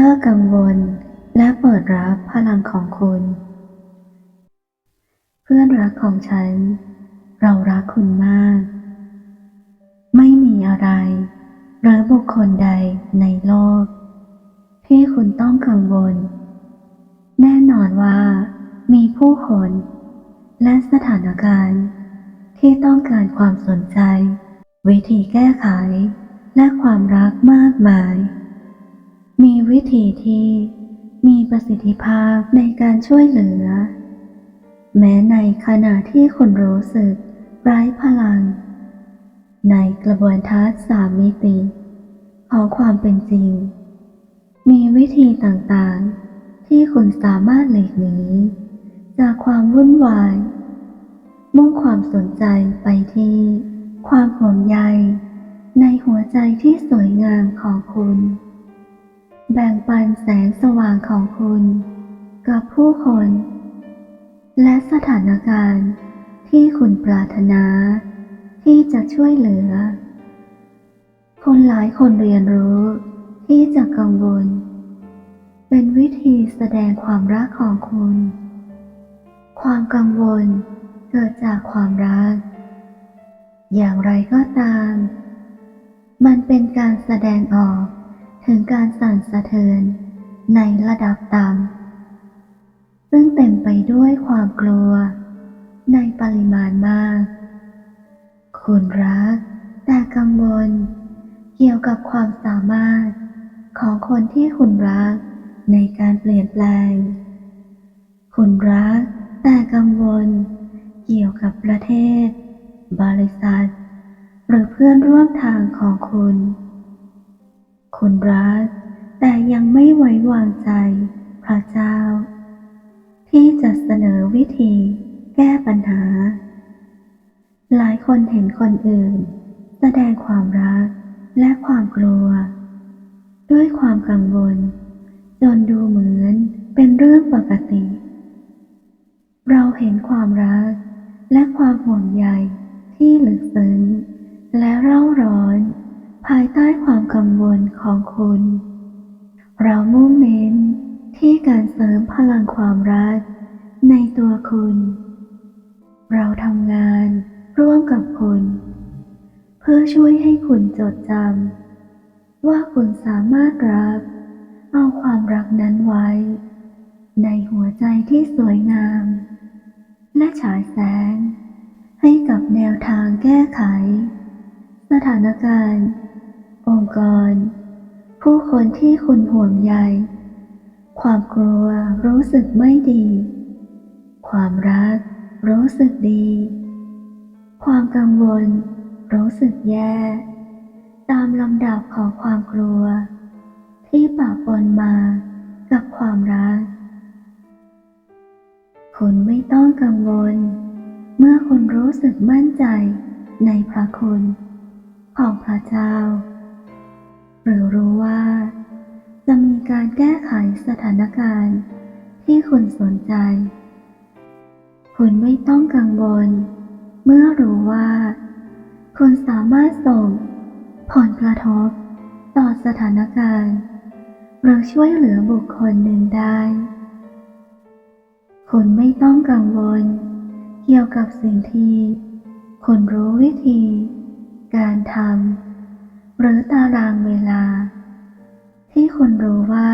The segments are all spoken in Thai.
ลิกกังวล และเปิดรับพลังของคุณ เพื่อนรักของฉัน เรารักคุณมาก ไม่มีอะไร หรือบุคคลใดในโลก ที่คุณต้องกังวล แน่นอนว่ามีผู้คนและสถานการณ์ที่ต้องการความสนใจ วิธีแก้ไข และความรักมากมาย มีวิธีที่มีประสิทธิภาพในการช่วยเหลือ แม้ในขณะที่คุณรู้สึกไร้พลัง ในกระบวนทัศน์สามมิติของความเป็นจริง มีวิธีต่างๆ ที่คุณสามารถหลีกหนีจากความวุ่นวาย มุ่งความสนใจไปที่ ความห่วงใย ในหัวใจที่สวยงามของคุณ แบ่งปันแสงสว่างของคุณ กับผู้คน และสถานการณ์ที่คุณปรารถนา ที่จะช่วยเหลือ คนหลายคนเรียนรู้ ที่จะกังวล เป็นวิธีแสดงความรักของคุณ ความกังวลเกิดจากความรัก อย่างไรก็ตาม มันเป็นการแสดงออก ถึงการสั่นสะเทือนในระดับต่ำซึ่งเต็มไปด้วยความกลัว ในปริมาณมาก คุณรัก แต่กังวล เกี่ยวกับความสามารถ ของคนที่คุณรัก ในการเปลี่ยนแปลง คุณรัก แต่กังวล เกี่ยวกับประเทศ บริษัท หรือเพื่อนร่วมทางของคุณ คุณรัก แต่ยังไม่ไว้วางใจ พระเจ้า ที่จะเสนอวิธีแก้ปัญหา หลายคนเห็นคนอื่น แสดงความรักและความกลัว ด้วยความกังวล จนดูเหมือนเป็นเรื่องปกติ เราเห็นความรักและความห่วงใยที่ลึกซึ้งและเร่าร้อน ภายใต้ความกังวลของคุณ เรามุ่งเน้นที่การเสริมพลังความรักในตัวคุณ เราทำงานร่วมกับคุณ เพื่อช่วยให้คุณจดจำว่าคุณสามารถรับ เอาความรักนั้นไว้ ในหัวใจที่สวยงาม และฉายแสง ให้กับแนวทางแก้ไข สถานการณ์ องค์กร ผู้คนที่คุณห่วงใย ความกลัวรู้สึกไม่ดี ความรักรู้สึกดี ความกังวล รู้สึกแย่ ตามลำดับของความกลัว ที่ปะปนมากับความรัก คุณไม่ต้องกังวล เมื่อคุณรู้สึกมั่นใจในพระคุณ ของพระเจ้า หรือรู้ว่า จะมีการแก้ไขสถานการณ์ที่คุณสนใจ คุณไม่ต้องกังวล เมื่อรู้ว่า คุณสามารถส่งผลกระทบต่อสถานการณ์ หรือช่วยเหลือบุคคลหนึ่งได้ คุณไม่ต้องกังวล เกี่ยวกับสิ่งที่คุณรู้วิธี การทำ หรือตารางเวลา ที่คุณรู้ว่า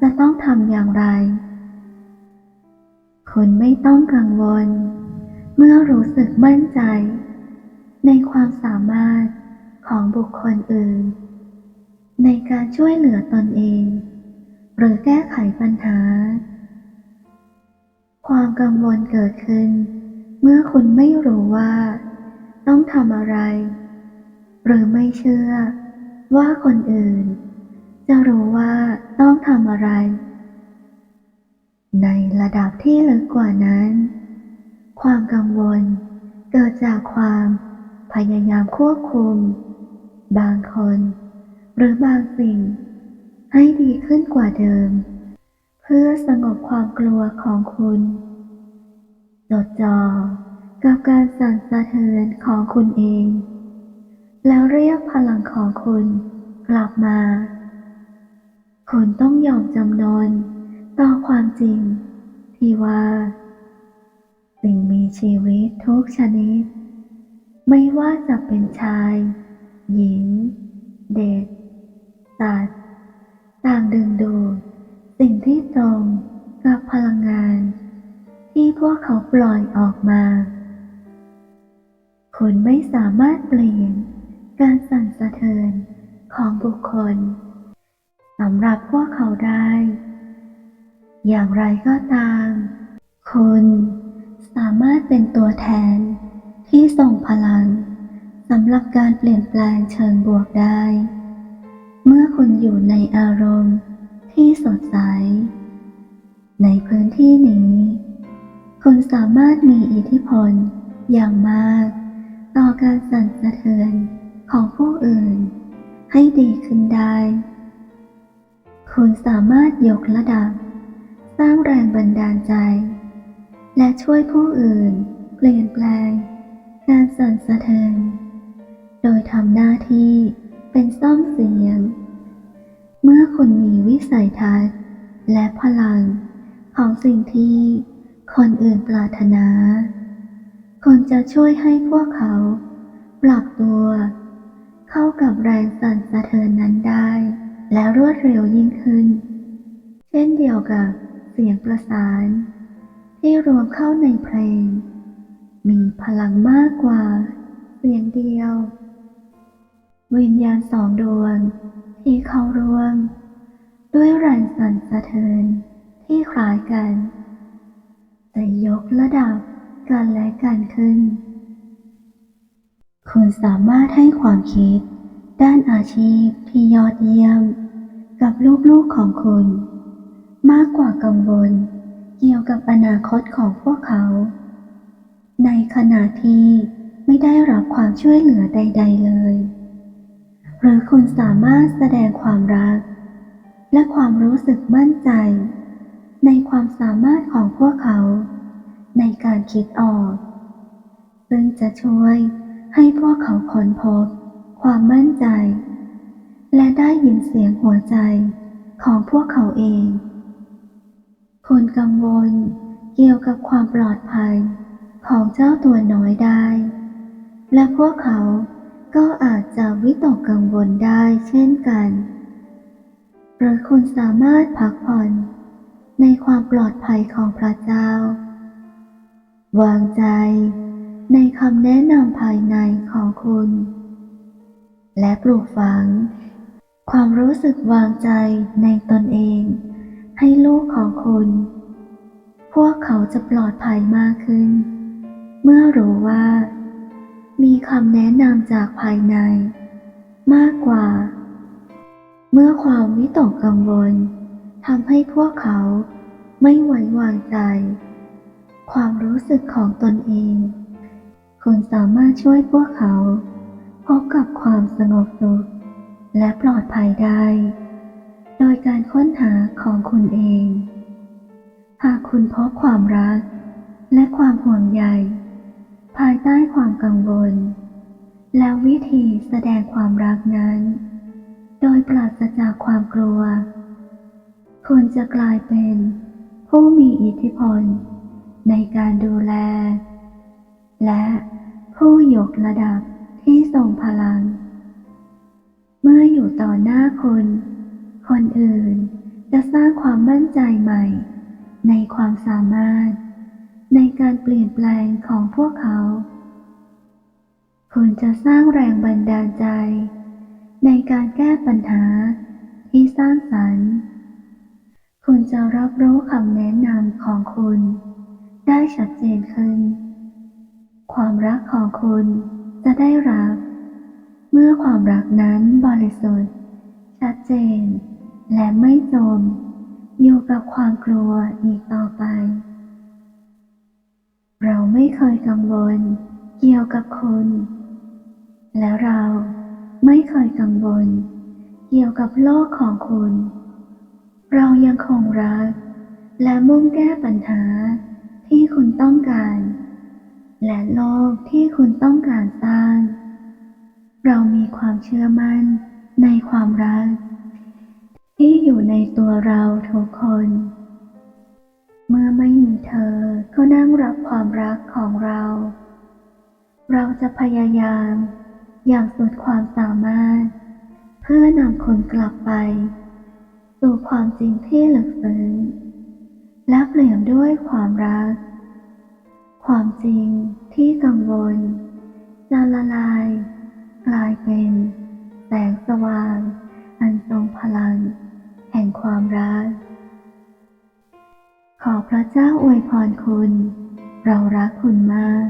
จะต้องทำอย่างไร คุณไม่ต้องกังวล เมื่อรู้สึกมั่นใจ ในความสามารถของบุคคลอื่น ในการช่วยเหลือตนเอง หรือแก้ไขปัญหา ความกังวลเกิดขึ้น เมื่อคุณไม่รู้ว่า ต้องทำอะไร หรือไม่เชื่อ ว่าคนอื่น จะรู้ว่าต้องทำอะไร ในระดับที่ลึกกว่านั้น ความกังวลเกิดจากความพยายามควบคุม บางคน หรือบางสิ่ง ให้ดีขึ้นกว่าเดิม เพื่อสงบความกลัวของคุณจดจ่อกับการสั่นสะเทือนของคุณเอง แล้วเรียกพลังของคุณกลับมา คุณต้องยอมจำนนต่อความจริง ที่ว่า สิ่งมีชีวิตทุกชนิด ไม่ว่าจะเป็นชาย หญิง เด็กสัตว์ต่างดึงดูดสิ่งที่ตรงกับพลังงาน ที่พวกเขาปล่อยออกมา คุณไม่สามารถเปลี่ยน การสั่นสะเทือนของบุคคลสำหรับพวกเขาได้ อย่างไรก็ตาม คุณสามารถเป็นตัวแทนที่ส่งพลังสำหรับการเปลี่ยนแปลงเชิงบวกได้ เมื่อคุณอยู่ในอารมณ์ที่สดใส ในพื้นที่นี้ คุณสามารถมีอิทธิพลอย่างมาก ต่อการสั่นสะเทือน ของผู้อื่น ให้ดีขึ้นได้ คุณสามารถยกระดับ สร้างแรงบันดาลใจ และช่วยผู้อื่น เปลี่ยนแปลง การสั่นสะเทือนโดยทำหน้าที่เป็นซ่อมเสียง เมื่อคุณมีวิสัยทัศน์ และพลังของสิ่งที่คนอื่นปรารถนาคุณจะช่วยให้พวกเขา ปรับตัว เข้ากับแรงสั่นสะเทือนนั้นได้ และรวดเร็วยิ่งขึ้น เช่นเดียวกับเสียงประสาน ที่รวมเข้าในเพลง มีพลังมากกว่า เสียงเดียว วิญญาณสองดวงที่เข้าร่วม ด้วยแรงสั่นสะเทือนที่คล้ายกันจะยกระดับกันและกันขึ้น คุณสามารถให้ความคิด ด้านอาชีพที่ยอดเยี่ยม กับลูกๆของคุณ มากกว่ากังวล เกี่ยวกับอนาคตของพวกเขา ในขณะที่ไม่ได้รับความช่วยเหลือใด ๆ เลย หรือคุณสามารถแสดงความรัก และความรู้สึกมั่นใจ ในความสามารถของพวกเขา ในการคิดออก ซึ่งจะช่วย ให้พวกเขาค้นพบความมั่นใจ และได้ยินเสียงหัวใจของพวกเขาเองคุณกังวลเกี่ยวกับความปลอดภัยของเจ้าตัวน้อยได้ และพวกเขาก็อาจจะวิตกกังวลได้เช่นกันหรือคุณสามารถพักผ่อนในความปลอดภัยของพระเจ้า วางใจ ในคำแนะนำภายในของคุณ และปลูกฝัง ความรู้สึกวางใจในตนเอง ให้ลูกของคุณ พวกเขาจะปลอดภัยมากขึ้น เมื่อรู้ว่า มีคำแนะนำจากภายใน มากกว่า เมื่อความวิตกกังวลทำให้พวกเขาไม่ไว้วางใจ ความรู้สึกของตนเอง คุณสามารถช่วยพวกเขา พบกับความสงบสุข และปลอดภัยได้ โดยการค้นหาของคุณเอง หากคุณพบความรัก และความห่วงใย ภายใต้ความกังวล แล้ววิธีแสดงความรักนั้น โดยปราศจากความกลัว คุณจะกลายเป็นผู้มีอิทธิพล ในการดูแล และผู้ยกระดับที่ทรงพลัง เมื่ออยู่ต่อหน้าคน คนอื่นจะสร้างความมั่นใจใหม่ ในความสามารถ ในการเปลี่ยนแปลงของพวกเขา คุณจะสร้างแรงบันดาลใจ ในการแก้ปัญหาที่สร้างสรรค์ คุณจะรับรู้คำแนะนำของคุณ ได้ชัดเจนขึ้น ความรักของคุณจะได้รับ เมื่อความรักนั้นบริสุทธิ์ ชัดเจน และไม่จม อยู่กับความกลัวอีกต่อไป เราไม่เคยกังวลเกี่ยวกับคุณ และเราไม่เคยกังวลเกี่ยวกับโลกของคุณ เรายังคงรัก และมุ่งแก้ปัญหาที่คุณต้องการ และโลกที่คุณต้องการสร้าง เรามีความเชื่อมั่นในความรัก ที่อยู่ในตัวเราทุกคน เมื่อไม่มีเธอก็นั่งรับความรักของเรา เราจะพยายามอย่างสุดความสามารถ เพื่อนำคนกลับไป สู่ความจริงที่ลึกซึ้งและเปลี่ยนด้วยความรัก ความจริงที่กังวลจะละลาย กลายเป็น แสงสว่าง อันทรงพลัง แห่งความรัก ขอพระเจ้าอวยพรคุณ เรารักคุณมาก